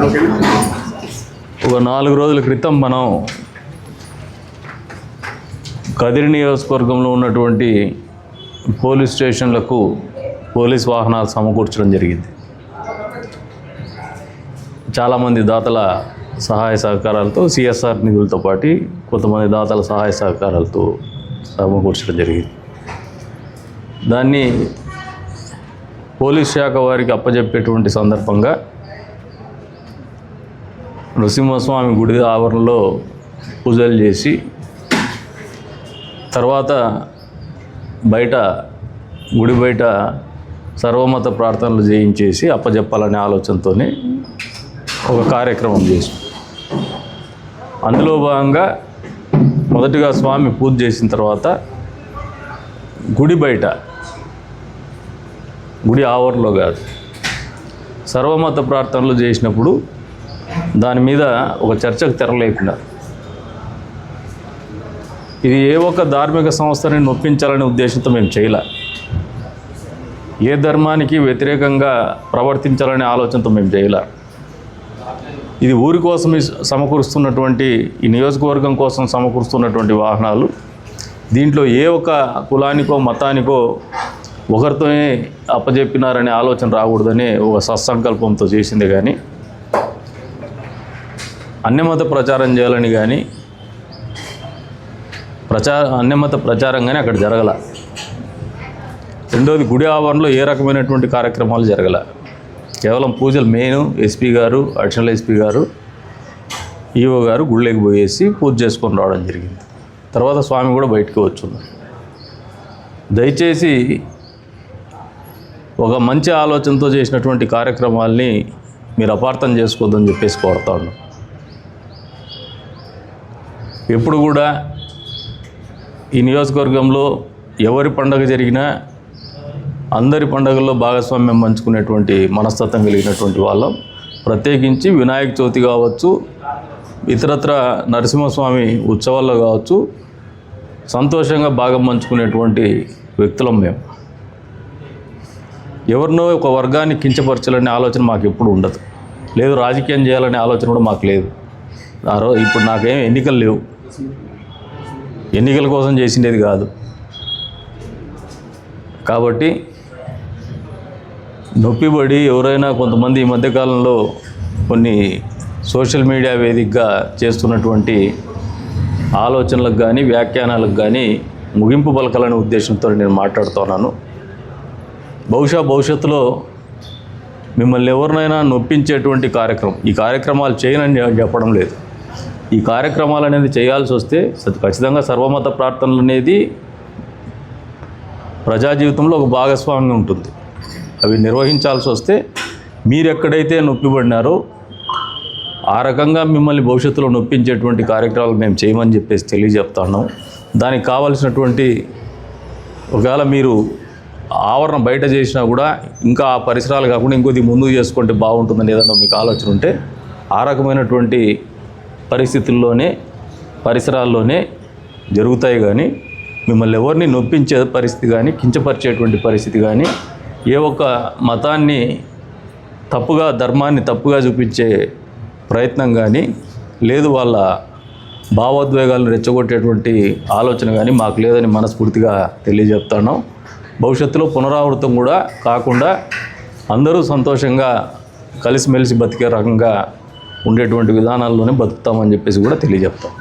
ఒక నాలుగు రోజుల క్రితం మనం కదిరి నియోజకవర్గంలో ఉన్నటువంటి పోలీస్ స్టేషన్లకు పోలీస్ వాహనాలు సమకూర్చడం జరిగింది. చాలామంది దాతల సహాయ సహకారాలతో సిఎస్ఆర్ నిధులతో పాటు కొంతమంది దాతల సహాయ సహకారాలతో సమకూర్చడం జరిగింది. దాన్ని పోలీస్ శాఖ వారికి అప్పజెప్పేటువంటి సందర్భంగా నృసింహస్వామి గుడి ఆవరణలో పూజలు చేసి తర్వాత బయట గుడి బయట సర్వమత ప్రార్థనలు చేయించేసి అప్పజెప్పాలనే ఆలోచనతో ఒక కార్యక్రమం చేసి అందులో భాగంగా మొదటిగా స్వామి పూజ చేసిన తర్వాత గుడి బయట గుడి ఆవరణలో కాదు సర్వమత ప్రార్థనలు చేసినప్పుడు దాని మీద ఒక చర్చకు తెరలేకుండా. ఇది ఏ ఒక్క ధార్మిక సంస్థని నొప్పించాలనే ఉద్దేశంతో మేము చేయలే. ఏ ధర్మానికి వ్యతిరేకంగా ప్రవర్తించాలనే ఆలోచనతో మేము చేయలే. ఇది ఊరి కోసం సమకూరుస్తున్నటువంటి ఈ నియోజకవర్గం కోసం సమకూరుస్తున్నటువంటి వాహనాలు. దీంట్లో ఏ ఒక్క కులానికో మతానికో ఒకరితోనే అప్పజెప్పినారనే ఆలోచన రాకూడదని ఒక సత్సంకల్పంతో చేసింది కానీ అన్యమత ప్రచారం చేయాలని కానీ ప్రచార అన్యమత ప్రచారం కానీ అక్కడ జరగల. రెండోది గుడి ఆవరణలో ఏ రకమైనటువంటి కార్యక్రమాలు జరగల. కేవలం పూజలు మెయిన్ ఎస్పీ గారు అడిషనల్ ఎస్పీ గారు ఈఓ గారు గుళ్ళకి పోయేసి పూజ చేసుకొని రావడం జరిగింది. తర్వాత స్వామి కూడా బయటికి వచ్చింది దయచేసి ఒక మంచి ఆలోచనతో చేసినటువంటి కార్యక్రమాల్ని మీరు అపార్థం చేసుకోవద్దని చెప్పేసి కోరుతా ఉన్నాం. ఎప్పుడు కూడా ఈ నియోజకవర్గంలో ఎవరి పండగ జరిగినా అందరి పండుగల్లో భాగస్వామ్యం పంచుకునేటువంటి మనస్తత్వం కలిగినటువంటి వాళ్ళం. ప్రత్యేకించి వినాయక చవితి కావచ్చు ఇతరత్ర నరసింహస్వామి ఉత్సవాల్లో కావచ్చు సంతోషంగా భాగం పంచుకునేటువంటి వ్యక్తులం మేము. ఎవరినో ఒక వర్గాన్ని కించపరచాలనే ఆలోచన మాకు ఎప్పుడు ఉండదు. లేదు రాజకీయం చేయాలనే ఆలోచన కూడా మాకు లేదు. ఆ రోజు ఇప్పుడు నాకేం ఎన్నికలు లేవు. ఎన్నికల కోసం చేసిండేది కాదు. కాబట్టి నొప్పిబడి ఎవరైనా కొంతమంది ఈ మధ్యకాలంలో కొన్ని సోషల్ మీడియా వేదికగా చేస్తున్నటువంటి ఆలోచనలకు కానీ వ్యాఖ్యానాలకు కానీ ముగింపు పలకాలనే ఉద్దేశంతో నేను మాట్లాడుతున్నాను బహుశా భవిష్యత్తులో మిమ్మల్ని ఎవరినైనా నొప్పించేటువంటి కార్యక్రమం ఈ కార్యక్రమాలు చేయనని చెప్పడం లేదు. ఈ కార్యక్రమాలు అనేది చేయాల్సి వస్తే ఖచ్చితంగా సర్వమత ప్రార్థనలు అనేది ప్రజా జీవితంలో ఒక భాగస్వామ్యం ఉంటుంది. అవి నిర్వహించాల్సి వస్తే మీరు ఎక్కడైతే నొప్పిపడినారో ఆ రకంగా మిమ్మల్ని భవిష్యత్తులో నొప్పించేటువంటి కార్యక్రమాలు మేము చేయమని చెప్పేసి తెలియజెప్తాను. దానికి కావాల్సినటువంటి ఒకవేళ మీరు ఆవరణ బయట చేసినా కూడా ఇంకా ఆ పరిసరాలు కాకుండా ఇంకొద్ది ముందుకు చేసుకుంటే బాగుంటుందని ఏదన్నా మీకు ఆలోచన ఉంటే ఆ రకమైనటువంటి పరిస్థితుల్లోనే పరిసరాల్లోనే జరుగుతాయి కానీ మిమ్మల్ని ఎవరిని నొప్పించే పరిస్థితి కానీ కించపరిచేటువంటి పరిస్థితి కానీ ఏ ఒక్క మతాన్ని తప్పుగా ధర్మాన్ని తప్పుగా చూపించే ప్రయత్నం కానీ లేదు వాళ్ళ భావోద్వేగాలను రెచ్చగొట్టేటువంటి ఆలోచన కానీ మాకు లేదని మనస్ఫూర్తిగా తెలియజెప్తాను భవిష్యత్తులో పునరావృతం కూడా కాకుండా అందరూ సంతోషంగా కలిసిమెలిసి బతికే రకంగా ఉండేటువంటి విధానాల్లోనే బతుకుతామని చెప్పేసి కూడా తెలియజెప్తాం.